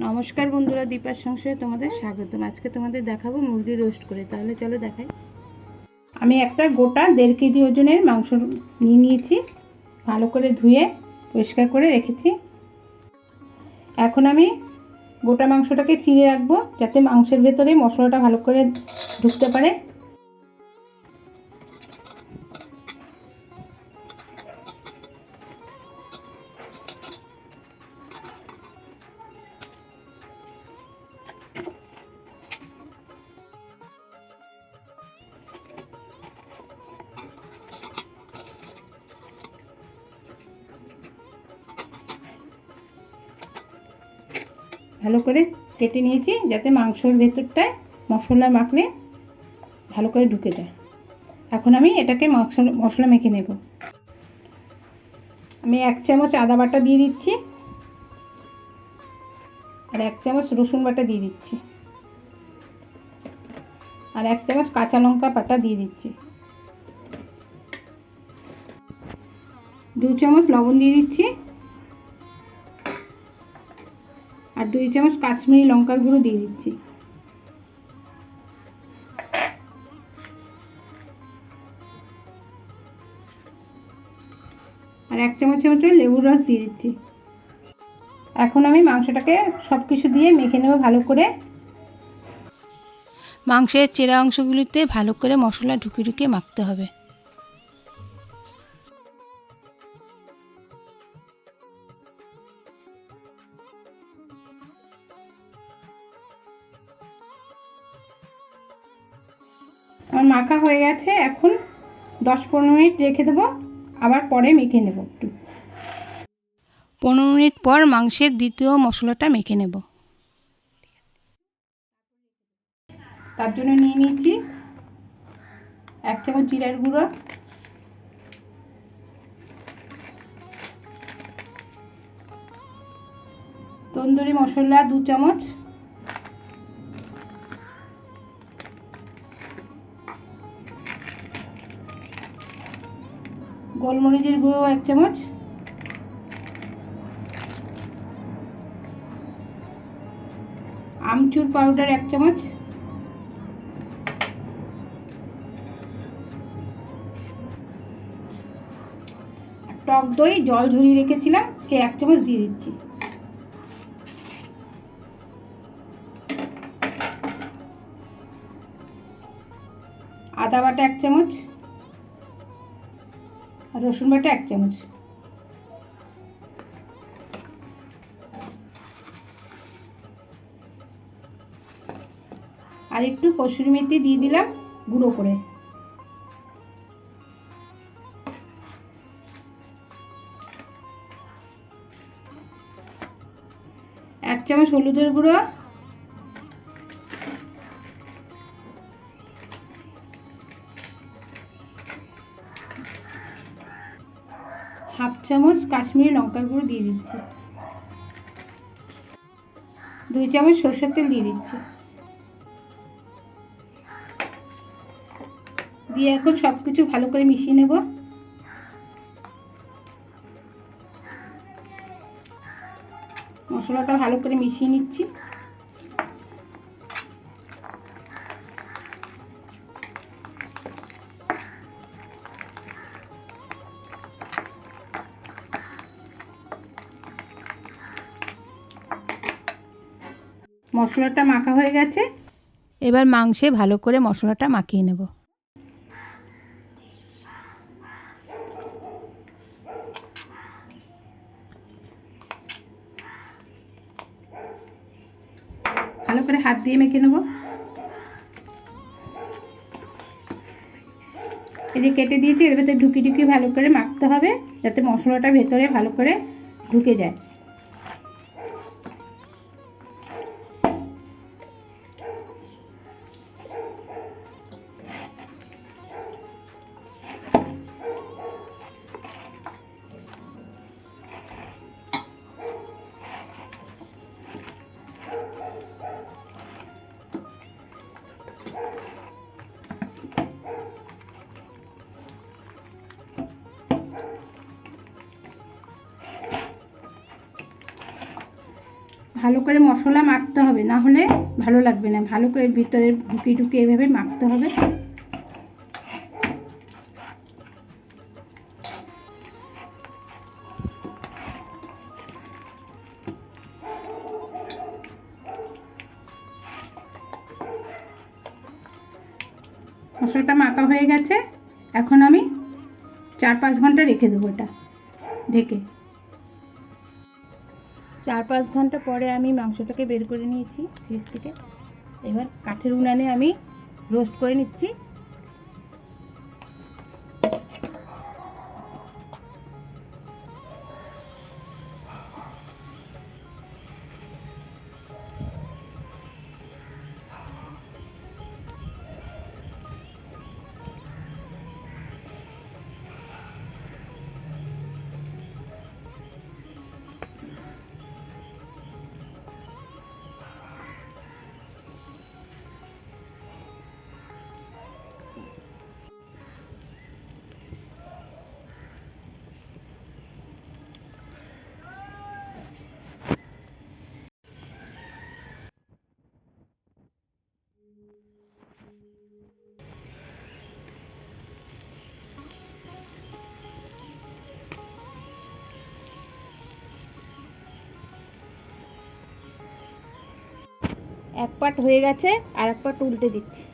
নমস্কার বন্ধুরা, দীপার সংসারে তোমাদের স্বাগতম। আজকে তোমাদের দেখাবো মুরগি রোস্ট করে। তাহলে চলো দেখাই। আমি একটা গোটা দেড় কেজি ওজনের মাংস নিয়ে নিয়েছি। ভালো করে ধুয়ে পরিষ্কার করে রেখেছি। এখন আমি গোটা মাংসটাকে চিড়ে রাখব, যাতে মাংসের ভেতরে মশলাটা ভালো করে ঢুকতে পারে। ভালো করে কেটে নিয়েছি যাতে মাংসর ভেতরটায় মশলা মাখলে ভালো করে ঢুকে যায়। এখন আমি এটাকে মশলা মশলা মেখে নেব। আমি এক চামচ আদা বাটা দিয়ে দিচ্ছি আর এক চামচ রসুন বাটা দিয়ে দিচ্ছি আর এক চামচ কাঁচা লঙ্কা বাটা দিয়ে দিচ্ছি। দু চামচ লবণ দিয়ে দিচ্ছি। আর দুই চামচ কাশ্মীরি লঙ্কার গুঁড়ো দিয়ে দিচ্ছি। আর এক চামচ মতো লেবুর রস দিয়ে দিচ্ছি। এখন আমি মাংসটাকে সব কিছু দিয়ে মেখে নেব ভালো করে। মাংসের চেরা অংশগুলিতে ভালো করে মশলা ঢুকিয়ে ঢুকিয়ে মাখতে হবে। মাখা হয়ে গেছে এখন দশ পনেরো মিনিট রেখে দেবো আবার পরে মেখে নেব একটু। পনেরো মিনিট পর মাংসের দ্বিতীয় মশলাটা মেখে নেব। তার জন্য নিয়ে নিয়েছি এক চামচ জিরার গুঁড়ো। তন্দুরি মশলা দু চামচ। গোলমরিচের গুঁড়ো এক চামচ। আমচুর পাউডার এক চামচ। টক দই, জল ঝরিয়ে রেখেছিলাম সে এক চামচ দিয়ে দিচ্ছি। আদা বাটা এক চামচ। আর রসুন বাটা এক চামচ। আর একটু কসুরি মেথি দিয়ে দিলাম গুঁড়ো করে। এক চামচ হলুদের গুঁড়ো চামচ কাশ্মীরি লঙ্কার গুঁড়ো দিয়ে দিচ্ছি। দুই চামচ সর্ষের তেল দিয়ে দিচ্ছি। দিয়ে এখন সব কিছু ভালো করে মিশিয়ে নেব। মশলাটা ভালো করে মিশিয়ে নিচ্ছি। মশলাটা মাখা হয়ে গেছে। এবার মাংসে ভালো করে মশলাটা মাখিয়ে নেব। ভালো করে হাত দিয়ে মেখে নেব। এই যে কেটে দিয়েছি এর ভেতরে ঢুকি ঢুকি ভালো করে মাখতে হবে যাতে মশলাটা ভেতরে ভালো করে ঢুকে যায়। ভালো করে মশলা মাখতে হবে, না হলে ভালো লাগবে না। ভালো করে ভিতরে ঢুকিয়ে ঢুকিয়ে এভাবে মাখতে হবে। মশলাটা মাখা হয়ে গেছে। এখন আমি চার পাঁচ ঘণ্টা রেখে দেবো এটা, ঢেকে। চার পাঁচ ঘণ্টা পরে আমি মাংসটাকে বের করে নিয়েছি ফ্রিজ থেকে। এবার কাঠের উনানে আমি রোস্ট করে নিচ্ছি। এক পাট হয়ে গেছে আর এক পাট উল্টে দিচ্ছি।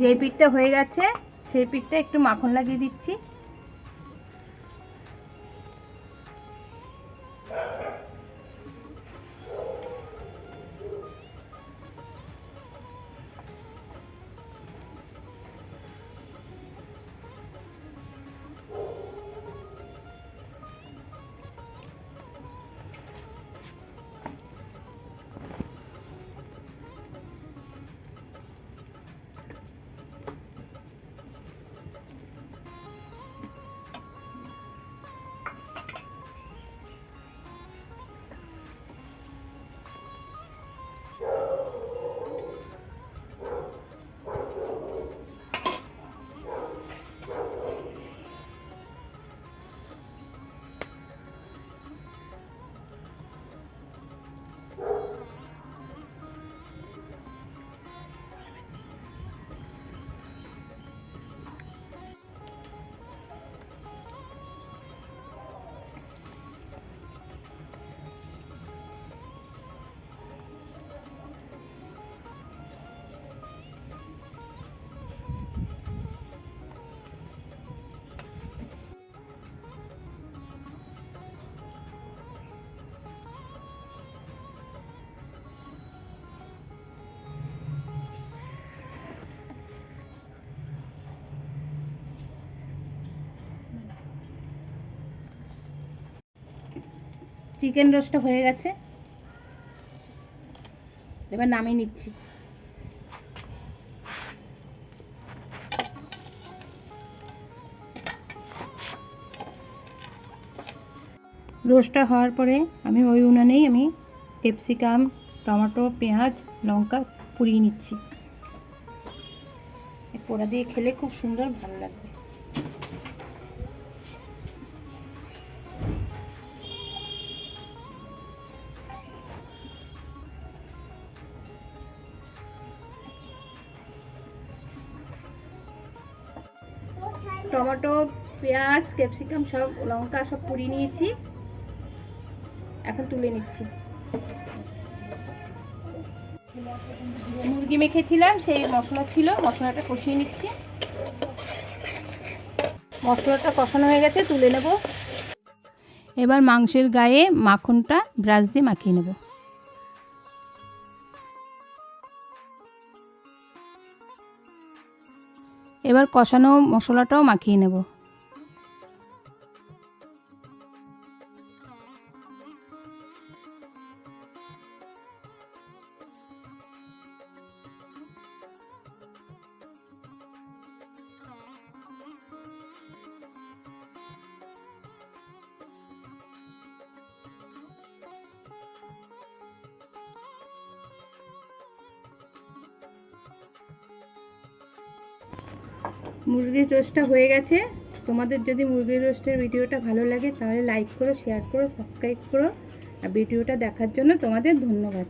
যে পিঠটা হয়ে গেছে, সেই পিঠটা একটু মাখন লাগিয়ে দিচ্ছি। চিকেন রোস্টটা হয়ে গেছে। এবার নামিয়ে নিচ্ছি। রোস্টটা হওয়ার পরে আমি ওই উনানেই আমি ক্যাপসিকাম, টমেটো, পেঁয়াজ, লঙ্কা পুড়িয়ে নিচ্ছি। পোড়া দিয়ে খেলে খুব সুন্দর ভালো লাগবে। টমেটো, পেঁয়াজ, ক্যাপসিকাম সব, লঙ্কা সব পুড়িয়ে নিয়েছি। এখন তুলে নিচ্ছি। মুরগি মেখেছিলাম, সেই মশলা ছিল, মশলাটা কষিয়ে নিচ্ছি। মশলাটা কষানো হয়ে গেছে, তুলে নেব। এবার মাংসের গায়ে মাখনটা ব্রাশ দিয়ে মাখিয়ে নেব। এবার কষানো মশলাটাও মাখিয়ে নেব। মুরগির রোস্টটা হয়ে গেছে। তোমাদের যদি মুরগির রোস্টের ভিডিওটা ভালো লাগে, তাহলে লাইক করো শেয়ার করো সাবস্ক্রাইব করো। আর ভিডিওটা দেখার জন্য তোমাদের ধন্যবাদ।